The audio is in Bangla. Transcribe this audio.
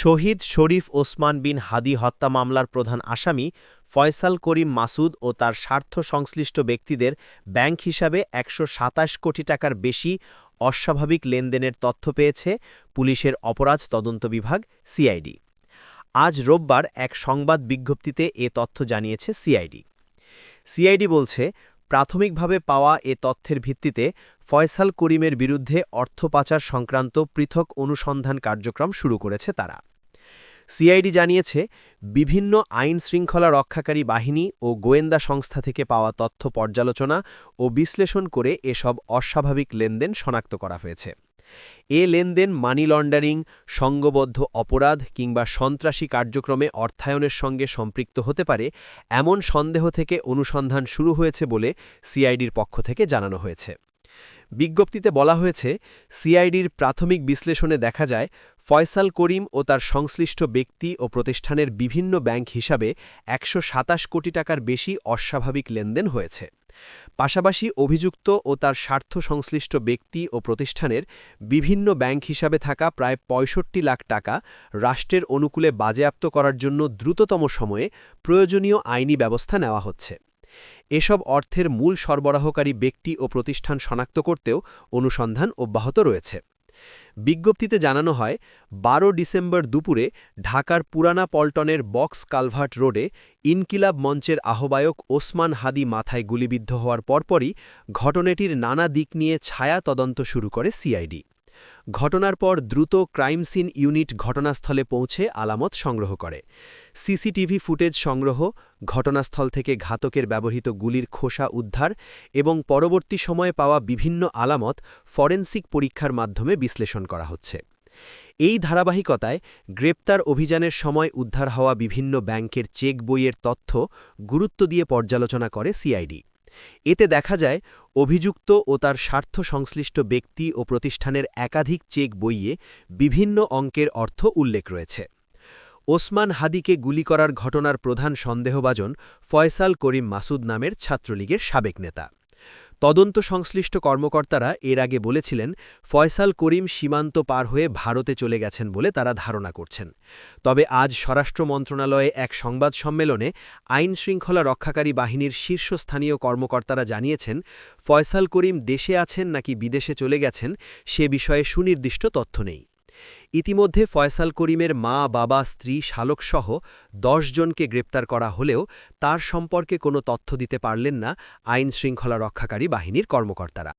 শহীদ শরীফ ওসমান বিন হাদি হত্যা মামলার প্রধান আসামি ফয়সাল করিম মাসুদ ও তার স্বার্থ সংশ্লিষ্ট ব্যক্তিদের ব্যাংক হিসাবে একশো সাতাশ কোটি টাকার বেশি অস্বাভাবিক লেনদেনের তথ্য পেয়েছে পুলিশের অপরাধ তদন্ত বিভাগ, সিআইডি। আজ রোববার এক সংবাদ বিজ্ঞপ্তিতে এ তথ্য জানিয়েছে সিআইডি। সিআইডি বলছে প্রাথমিকভাবে পাওয়া এ তথ্যের ভিত্তিতে ফয়সাল করিমের বিরুদ্ধে অর্থ পাচার সংক্রান্ত পৃথক অনুসন্ধান কার্যক্রম শুরু করেছে তারা। সিআইডি জানিয়েছে, বিভিন্ন আইন শৃঙ্খলা রক্ষাকারী বাহিনী ও গোয়েন্দা সংস্থা থেকে পাওয়া তথ্য পর্যালোচনা ও বিশ্লেষণ করে এসব অস্বাভাবিক লেনদেন শনাক্ত করা হয়েছে। এ লেনদেন মানি লন্ডারিং, সঙ্গবদ্ধ অপরাধ কিংবা সন্ত্রাসী কার্যক্রমে অর্থায়নের সঙ্গে সম্পৃক্ত হতে পারে এমন সন্দেহ থেকে অনুসন্ধান শুরু হয়েছে বলে সিআইডির পক্ষ থেকে জানানো হয়েছে। বিজ্ঞপ্তিতে বলা হয়েছে, সিআইডির প্রাথমিক বিশ্লেষণে দেখা যায়, ফয়সাল করিম ও তার সংশ্লিষ্ট ব্যক্তি ও প্রতিষ্ঠানের বিভিন্ন ব্যাংক হিসাবে একশো সাতাশ কোটি টাকার বেশি অস্বাভাবিক লেনদেন হয়েছে। পাশাপাশি অভিযুক্ত ও তার স্বার্থ সংশ্লিষ্ট ব্যক্তি ও প্রতিষ্ঠানের বিভিন্ন ব্যাংক হিসাবে থাকা প্রায় ৬৫ লাখ টাকা রাষ্ট্রের অনুকূলে বাজেয়াপ্ত করার জন্য দ্রুততম সময়ে প্রয়োজনীয় আইনি ব্যবস্থা নেওয়া হচ্ছে। এসব অর্থের মূল সরবরাহকারী ব্যক্তি ও প্রতিষ্ঠান শনাক্ত করতেও অনুসন্ধান অব্যাহত রয়েছে। বিজ্ঞপ্তিতে জানানো হয় ১২ ডিসেম্বর দুপুরে ঢাকার পুরানা পল্টনের বক্স কালভার্ট রোডে ইনকিলাব মঞ্চের আহ্বায়ক ওসমান হাদি মাথায় গুলিবিদ্ধ হওয়ার পরপরই ঘটনাটির নানা দিক নিয়ে ছায়া তদন্ত শুরু করে সিআইডি। ঘটনার পর দ্রুত ক্রাইম সিন ইউনিট ঘটনাস্থলে পৌঁছে আলামত সংগ্রহ করে। সিসিটিভি ফুটেজ সংগ্রহ, ঘটনাস্থল থেকে ঘাতকের ব্যবহৃত গুলির খোসা উদ্ধার এবং পরবর্তী সময়ে পাওয়া বিভিন্ন আলামত ফরেন্সিক পরীক্ষার মাধ্যমে বিশ্লেষণ করা হচ্ছে। এই ধারাবাহিকতায় গ্রেপ্তার অভিযানের সময় উদ্ধার হওয়া বিভিন্ন ব্যাংকের চেক বইয়ের তথ্য গুরুত্ব দিয়ে পর্যালোচনা করে সিআইডি। এতে দেখা যায়, অভিযুক্ত ও তার স্বার্থ সংশ্লিষ্ট ব্যক্তি ও প্রতিষ্ঠানের একাধিক চেক বইয়ে বিভিন্ন অঙ্কের অর্থ উল্লেখ রয়েছে। ওসমান হাদিকে গুলি করার ঘটনার প্রধান সন্দেহভাজন ফয়সাল করিম মাসুদ নামের ছাত্রলীগের সাবেক নেতা। তদন্ত সংশ্লিষ্ট কর্মকর্তারা এর আগে বলেছিলেন, ফয়সাল করিম সীমান্ত পার হয়ে ভারতে চলে গেছেন বলে তারা ধারণা করছেন। তবে আজ স্বরাষ্ট্র মন্ত্রণালয়ে এক সংবাদ সম্মেলনে আইন শৃঙ্খলা রক্ষাকারী বাহিনীর শীর্ষস্থানীয় কর্মকর্তারা জানিয়েছেন, ফয়সাল করিম দেশে আছেন নাকি বিদেশে চলে গেছেন সে বিষয়ে সুনির্দিষ্ট তথ্য নেই। ইতিমধ্যে ফয়সাল করিমের মা, বাবা, স্ত্রী, শালকসহ জনকে গ্রেপ্তার করা হলেও তার সম্পর্কে কোনো তথ্য দিতে পারলেন না আইন শৃঙ্খলা রক্ষাকারী বাহিনীর কর্মকর্তারা।